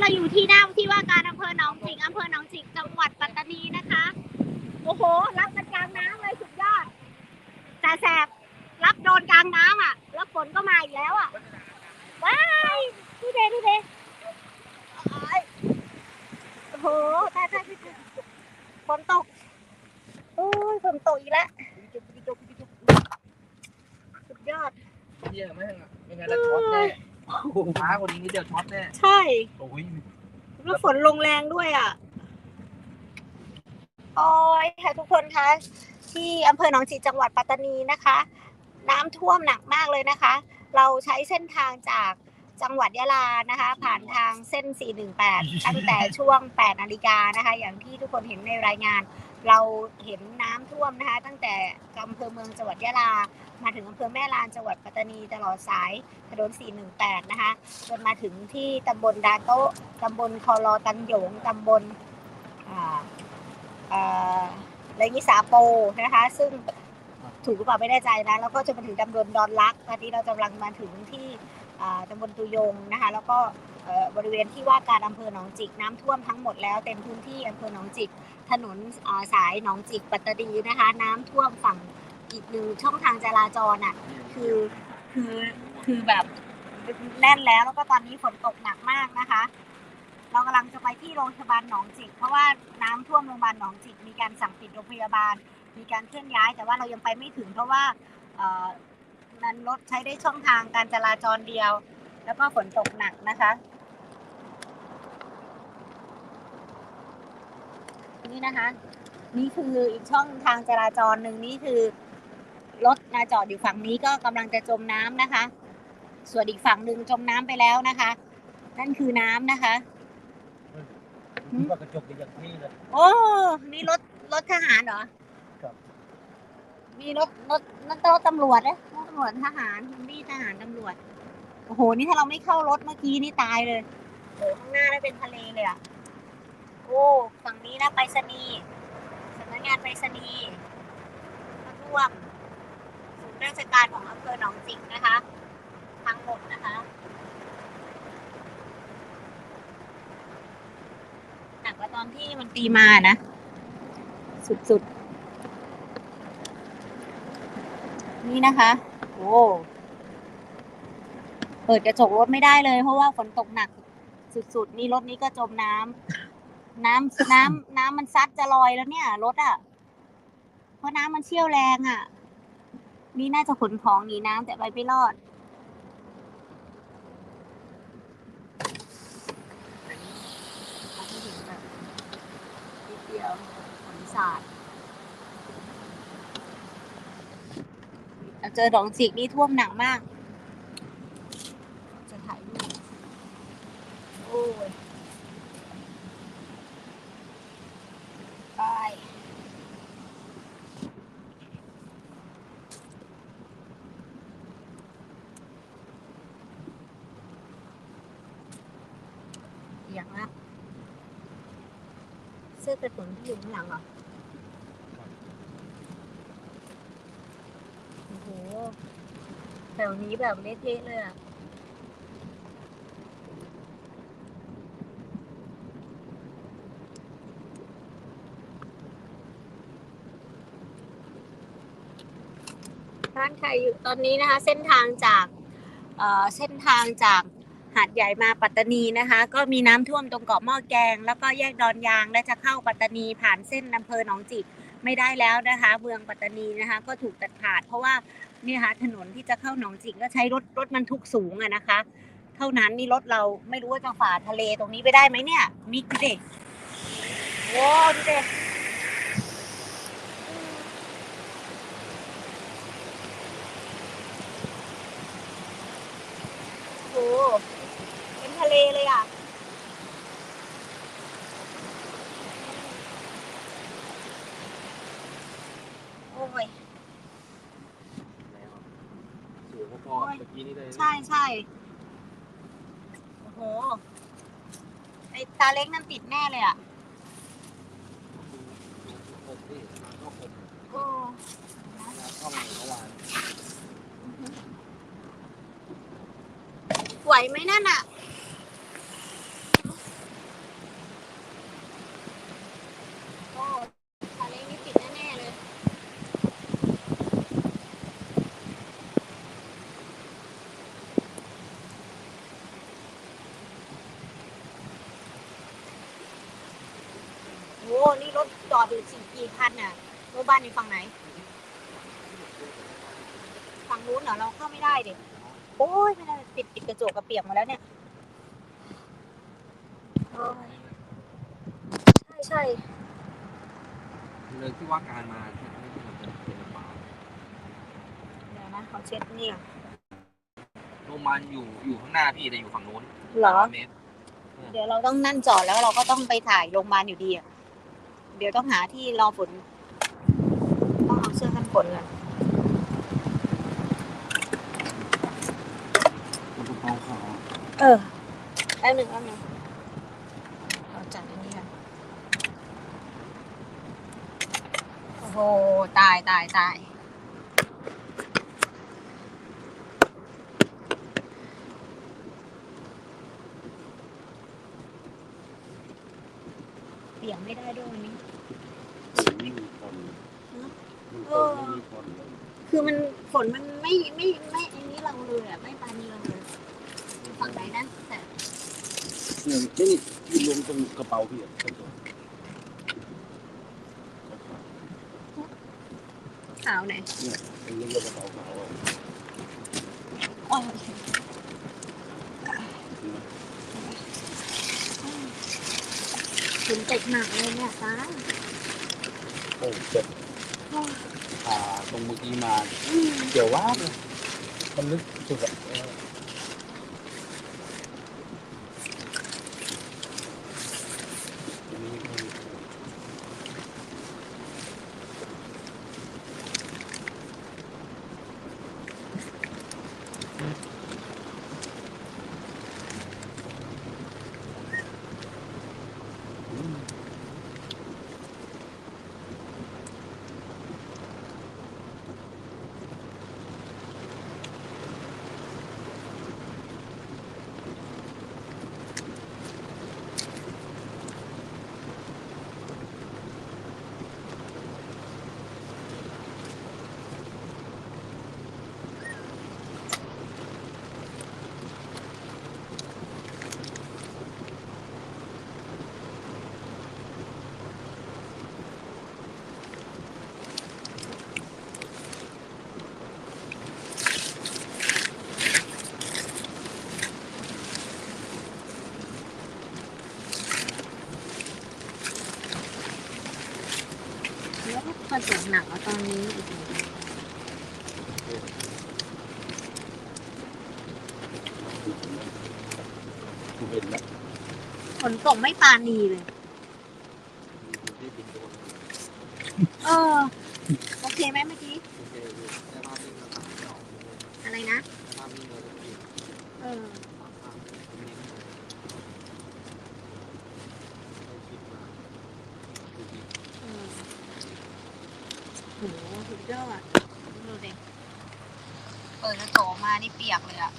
เราอยู่ที่หน้าที่ว่าการอำเภอหนองจิกอำเภอหนองจิกจังหวัดปัตตานีนะคะ โอ้โห รับกันกลางน้ำเลยสุดยอดแต่แสบรับโดนกลางน้ำอะ แล้วฝนก็มาอีกแล้วอะว้ายดูเดดูเดโอ้โหใช่ใช่ใช่ฝนตกโอ้ยฝนตกอีกแล้วสุดยอดเยี่ยมมากอะไม่งั้นจะช็อตแน่ ช้ากว่านี้นิดเดียวช็อตแน่ใช่ โอ้ยแล้วฝนลงแรงด้วยอะ โอ้ยค่ะทุกคนคะ ที่อำเภอหนองจิกจังหวัดปัตตานีนะคะ น้ำท่วมหนักมากเลยนะคะ เราใช้เส้นทางจากจังหวัดยะลานะคะ ผ่านทางเส้น 418 ตั้งแต่ช่วง 8 นาฬิกานะคะ อย่างที่ทุกคนเห็นในรายงาน เราเห็นน้ำท่วมนะคะ ตั้งแต่อำเภอเมืองจังหวัดยะลา มาถึงอำเภอแม่ลานจังหวัดปัตตานีตลอดสายถนน 418 นะคะจนมาถึงที่ตำบลดาโต้ตำบลคอรอตันหยงตำบลอ่าอ่าไรนิสาโปนะคะ ซึ่งถูกหรือเปล่าไม่แน่ใจนะ แล้วก็จะมาถึงตำบลดอนลักตอนนี้เรากำลังมาถึงที่ตำบลตุยงนะคะ แล้วก็เบริเวณที่ว่าการอำเภอหนองจิกน้ำท่วมทั้งหมดแล้วเต็มพื้นที่อำเภอหนองจิก ถนนาสายหนองจิกปัตตานีนะคะ น้ำท่วมฝั่งอีกหนึ่งช่องทางจราจรอะคือคือคือแบบแน่นแล้วแล้วก็ตอนนี้ฝนตกหนักมากนะคะ เรากำลังจะไปที่โรงพยาบาลหนองจิก เพราะว่าน้ำท่วมโรงพยาบาลหนองจิก มีการสั่งปิดโรงพยาบาล มีการเคลื่อนย้าย แต่ว่าเรายังไปไม่ถึงเพราะว่านั้นรถใช้ได้ช่องทางการจราจรเดียว แล้วก็ฝนตกหนักนะคะ นี่นะคะ นี่คืออีกช่องทางจราจรหนึ่งนี่คือรถมาจอดอยู่ฝั่งนี้ก็กำลังจะจมน้ำนะคะ ส่วนอีกฝั่งหนึ่งจมน้ำไปแล้วนะคะ นั่นคือน้ำนะคะว่ากระจกอย่างนี้เลยโอ้นี่รถรถทหารเหรอครับมีรถรถรถรถตำรวจนะรถตำรวจทหารนี่ทหารตำรวจโอ้โหนี่ถ้าเราไม่เข้ารถเมื่อกี้นี่ตายเลยโอ้ข้างหน้าได้เป็นทะเลเลยอะ โอ้ฝั่งนี้นะไปรษณีย์สำนักงานไปรษณีย์มาร่วมศูนย์ราชการของอำเภอหนองจิกนะคะทั้งหมดนะคะหนักกว่าตอนที่มันตีมานะ สุดๆ นี่นะคะ โอ้เปิดกระจกรถไม่ได้เลย เพราะว่าฝนตกหนักสุดๆ นี่รถนี้ก็จมน้ำ น้ำน้ำน้ำมันซัดจะลอยแล้วเนี่ยรถอะ เพราะน้ำมันเชี่ยวแรงอะ นี่น่าจะขนของหนีน้ำแต่ไปไม่รอดเราจะเห็นแบบนิดเดียวฝนสาดเจอดองจิกนี่ท่วมหนักมาก จะถ่ายรูปโอ้ยไปอย่างละเสื้ อยู่ข้างหลังเหรอ โอ้โหแถวนี้แบบเละเทะเลยอะ ร้านไข่อยู่ตอนนี้นะคะ เส้นทางจาก เอ่อ เส้นทางจาก หาดใหญ่มาปัตตานีนะคะ ก็มีน้ำท่วมตรงเกาะหม้อแกง แล้วก็แยกดอนยางและจะเข้าปัตตานีผ่านเส้นอำเภอหนองจิกไม่ได้แล้วนะคะ เมืองปัตตานีนะคะ ก็ถูกตัดขาด เพราะว่าเนี่ยค่ะถนนที่จะเข้าหนองจิกก็ใช้รถรถบรรทุกสูงอะนะคะ เท่านั้นนี่รถเราไม่รู้ว่าจะฝ่าทะเลตรงนี้ไปได้ไหมเนี่ยมิกดูเด็กโว้ดูเด็กโอ้ เป็นทะเลเลยอะ โอ้ย สูงพอๆเมื่อกี้นี่เลยใช่ใช่โอ้โห ไอตาเล็กนั่นติดแน่เลยอะคมที่น้ำก็คมโอ้น้ำเข้ามาเมื่อวานไหวไหมนั่นอะ นี่รถจอดอยู่สี่กี่คันน่ะรถบ้านอยู่ฝั่งไหน ฝั่งนู้นเหรอเราเข้าไม่ได้เด็โอ้ยไม่ได้ปิดปิดกระจกกระเปียกหมาแล้วเนี่ยโอ้ยใช่ใช่เลยที่ว่าการมาที่นี่มันจะเป็นลำบากเดี๋ยวนะเขาเช็ดเนี่ยโรงพยาบาลอยู่อยู่ข้างหน้าพี่แต่อยู่ฝั่งนู้นเหรอ เมตร เดี๋ยวเราต้องนั่นจอดแล้วเราก็ต้องไปถ่ายโรงพยาบาลอยู่ดีอะ เดี๋ยวต้องหาที่รอฝนต้องเอาเสื้อกันฝนก่อนมันก็ต้องขอเออแป๊บหนึ่งแป๊บหนึ่งเราจัดอันนี้กันโอ้โหตายตายตายเปียกไม่ได้ด้วยวันนี้ ไม่มีคนมันตกไม่มีคน เลยคือมันฝนมันไม่ไม่ไม่ไอันนี้เราเลยอะไม่ปานีเราเลยฝั่งไหนนะแต่เนี่ยนี่ที่ลงตรงกระเป๋าพี่อะกระเป๋าขาวไหนเนี่ยตรงนี้กระเป๋าขาวอะอ๋อฝนตกหนักเลยเนี่ยฟ้าโอ้เจ็บ อ่าตรงเมื่อกี้มาอืมเกี่ยวว่าบเลยมันลึกสุดอะ แล้วก็ตกหนักอะตอนนี้อีกกูเห็นแล้วฝนตกไม่ปานีเลย ที่บินโดน เออ โอเคไหมเมื่อกี้ โอเคพี่ได้ภาพนิ่งแล้วครับเดี๋ยว อะไรนะ ได้ภาพนิ่งแล้วจะพี่ เออ สามภาพไม่ได้ไม่คิดมาดูดิ เออ โหสุดยอดดูดิเปิดกระจกออกมานี่เปียกเลยอะ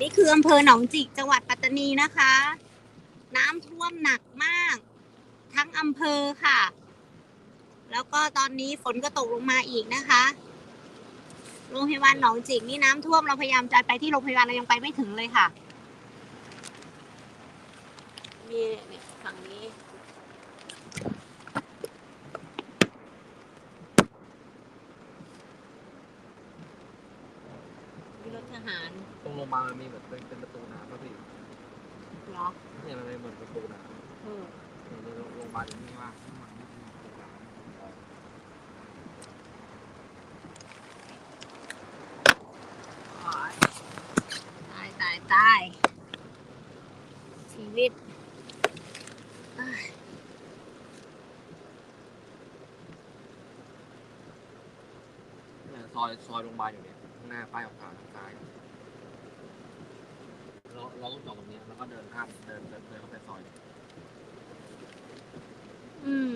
นี่คืออำเภอหนองจิกจังหวัดปัตตานีนะคะ น้ำท่วมหนักมาก ทั้งอำเภอค่ะ แล้วก็ตอนนี้ฝนก็ตกลงมาอีกนะคะ โรงพยาบาลหนองจิกนี่น้ำท่วมเราพยายามจะไปที่โรงพยาบาลเรายังไปไม่ถึงเลยค่ะ มีเนี่ยฝั่งนี้ มีรถทหาร ตรงโรงพยาบาลมันมีแบบเป็นเป็นประตูน้ำป่ะพี่เหรอเนี่ยมันเป็นเหมือนประตูน้ำเออเนี่ยในโรงพยาบาลนี่ว่าข้างหลังนี่เป็นประตูน้ำตายตายตายชีวิตเอ้ยเนี่ยซอยซอยโรงพยาบาลอยู่เนี่ยข้างหน้าป้ายขาวๆทางซ้าย เราเราต้องจอดตรงเนี้ยแล้วก็เดินข้ามเดินเดินเดินเข้าไปซอยอืม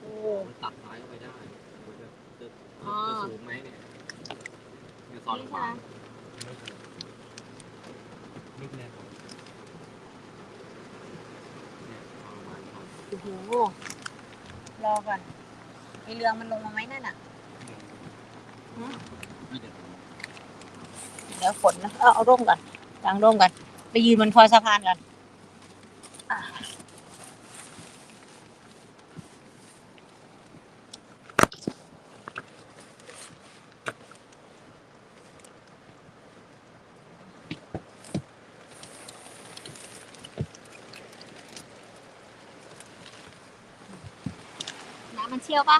โอ้ มันตัดซ้ายเข้าไปได้มันจะจะอ๋อ จะสูงไหมเนี่ยเนี่ยซอยโรงพยานิดเดียวเนี่ยซอยโรงพยาบาลครับโอ้โห รอก่อนไอเรือมันลงมาไหมนั่นอะ เดียว เดี๋ยวฝนนะเอาเอาร่มก่อนกางร่มก่อนไปยืนบนคอสะพานกันอะน้ำมันเชี่ยวปะ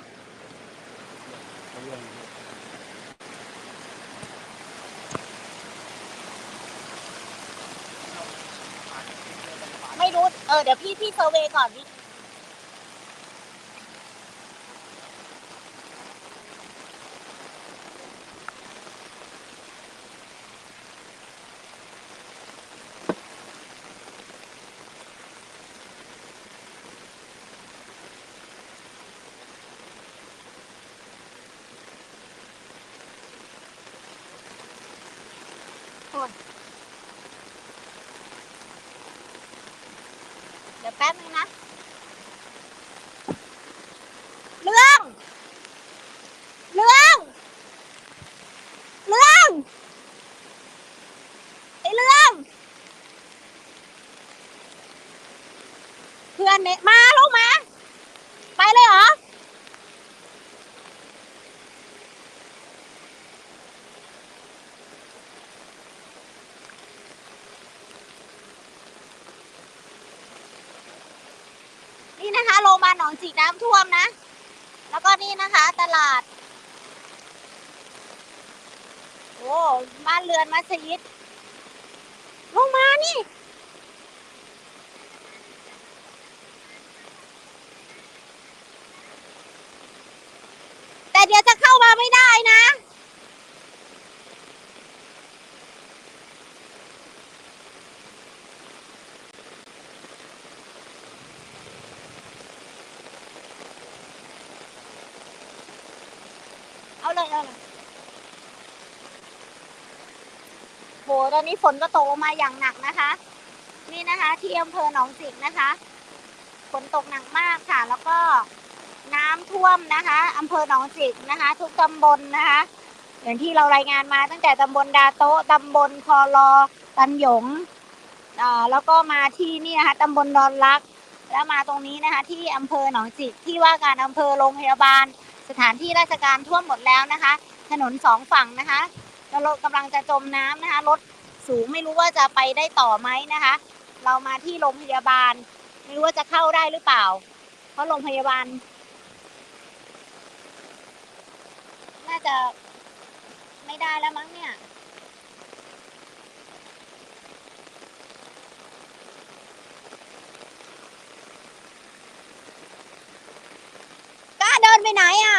ไม่รู้ เออ เดี๋ยวพี่พี่เซอร์เวย์ก่อนพี่เดี๋ยว แป๊บนึงนะ เรื่อง เรื่อง เรื่องไอ้เรื่อง เพื่อนเมไมากา ไปเลยเหรอ นี่นะคะโรงพยานหนองจิกน้ำท่วมนะ แล้วก็นี่นะคะ ตลาด โอ้บ้านเรือนมัสยิดลงมานี่ แต่เดี๋ยวจะเข้ามาไม่ได้นะ เอาเลยเอาเลยโหตอนนี้ฝนก็ตกลงมาอย่างหนักนะคะ นี่นะคะ ที่อำเภอหนองจิกนะคะฝนตกหนักมากค่ะ แล้วก็น้ำท่วมนะคะอำเภอหนองจิกนะคะ ทุกตำบลนะคะ อย่างที่เรารายงานมาตั้งแต่ตำบลดาโตะตำบลคอรอตันหยงอ่าแล้วก็มาที่นี่นะคะตำบลดอนรัก แล้วมาตรงนี้นะคะ ที่อำเภอหนองจิกที่ว่าการอำเภอโรงพยาบาล สถานที่ราชการท่วมหมดแล้วนะคะ ถนนสองฝั่งนะคะแล้วรถกำลังจะจมน้ำนะคะ รถสูงไม่รู้ว่าจะไปได้ต่อไหมนะคะ เรามาที่โรงพยาบาล ไม่รู้ว่าจะเข้าได้หรือเปล่า เพราะโรงพยาบาล น่าจะไม่ได้แล้วมั้งเนี่ย กล้าเดิน ไปไหนอะ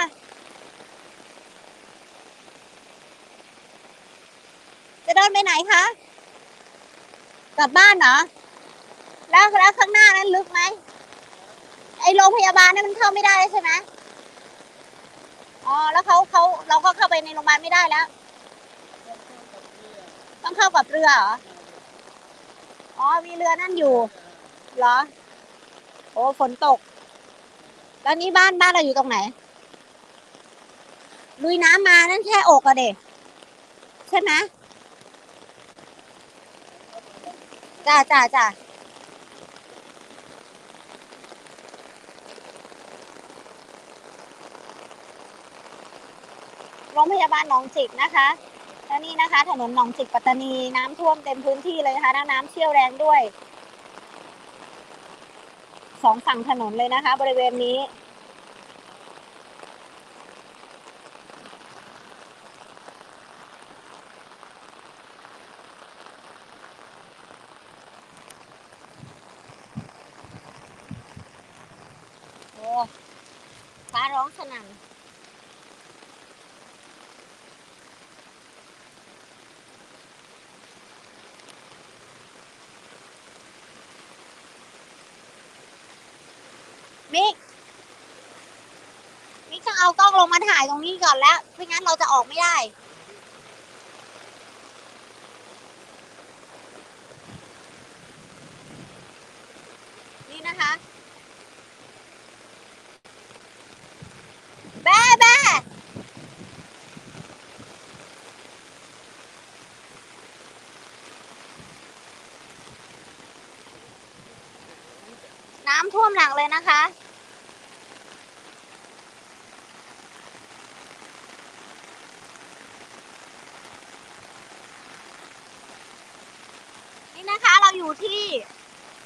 จะเดินไปไหนคะ กลับบ้านเหรอ แล้วแล้วข้างหน้านั้นลึกไหม ไอโรงพยาบาลนั้นมันเข้าไม่ได้ใช่ไหมอ๋อ แล้วเขาเขาเราก็เข้าไปในโรงพยาบาลไม่ได้แล้ว ต้องเข้ากับเรือเหรอ อ๋อ มีเรือนั่นอยู่ เหรอ โอ้ ฝนตก แล้วนี่บ้านบ้านเราอยู่ตรงไหน ลุยน้ำมานั่นแค่อกอะเด็ใช่ไหมจ้าจ้าจ้าโรงพยาบาลหนองจิกนะคะแล้วนี่นะคะ ถนนหนองจิกปัตตานีน้ำท่วมเต็มพื้นที่เลยนะคะแล้วน้ำเชี่ยวแรงด้วย สองฝั่งถนนเลยนะคะ บริเวณนี้ โอ้ฟ้าร้องสนั่น ถ่ายตรงนี้ก่อนแล้วไม่งั้นเราจะออกไม่ได้นี่นะคะแบ่แบ่น้ำท่วมหนักเลยนะคะ นี่นะคะเราอยู่ที่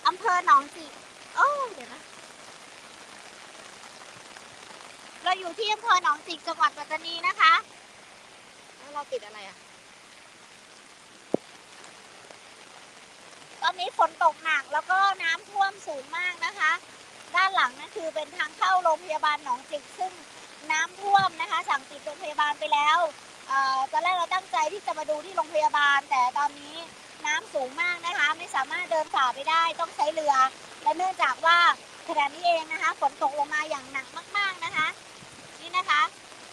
อำเภอหนองจิกโอ้เดี๋ยวนะ เราอยู่ที่อำเภอหนองจิกจังหวัดปัตตานีนะคะ แล้วเราติดอะไรอะ ตอนนี้ฝนตกหนักแล้วก็น้ำท่วมสูงมากนะคะ ด้านหลังนั่นคือเป็นทางเข้าโรงพยาบาลหนองจิกซึ่งน้ำท่วมนะคะ สั่งปิดโรงพยาบาลไปแล้วตอนแรกเราตั้งใจที่จะมาดูที่โรงพยาบาล แต่ตอนนี้ น้ำสูงมากนะคะ ไม่สามารถเดินฝ่าไปได้ต้องใช้เรือ และเนื่องจากว่าขณะนี้เองนะคะฝนตกลงมาอย่างหนักมาก ๆนะคะ นี่นะคะ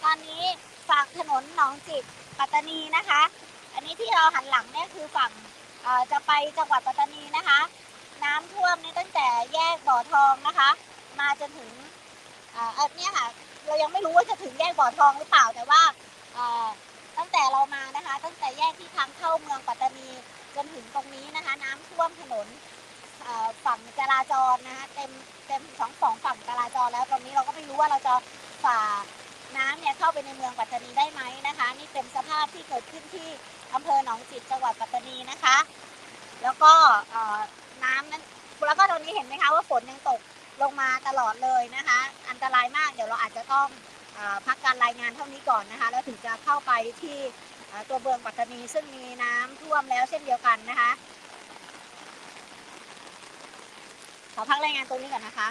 ตอนนี้ฝั่งถนนหนองจิกปัตตานีนะคะ อันนี้ที่เราหันหลังเนี่ยคือฝั่งจะไปจังหวัดปัตตานีนะคะ น้ำท่วมนี่ตั้งแต่แยกบ่อทองนะคะ มาจนถึงเอ่ออันเนี้ยค่ะเรายังไม่รู้ว่าจะถึงแยกบ่อทองหรือเปล่าแต่ว่าตั้งแต่เรามานะคะ ตั้งแต่แยกที่ทางเข้าเมืองปัตตานี จนถึงตรงนี้นะคะ น้ำท่วมถนนฝั่งจราจรนะคะเต็มเต็มสองสองฝั่งจราจรแล้วตอนนี้เราก็ไม่รู้ว่าเราจะฝ่าน้ำเนี่ยเข้าไปในเมืองปัตตานีได้ไหมนะคะ นี่เป็นสภาพที่เกิดขึ้นที่อำเภอหนองจิตจังหวัดปัตตานีนะคะ แล้วก็น้ำนั้นแล้วก็ตรงนี้เห็นไหมคะว่าฝนยังตกลงมาตลอดเลยนะคะ อันตรายมากเดี๋ยวเราอาจจะต้องอพักการรายงานเท่านี้ก่อนนะคะ แล้วถึงจะเข้าไปที่ ตัวเบืองปัตตานีซึ่งมีน้ำท่วมแล้วเช่นเดียวกันนะคะ ขอพักรายงานตรงนี้ก่อนนะคะ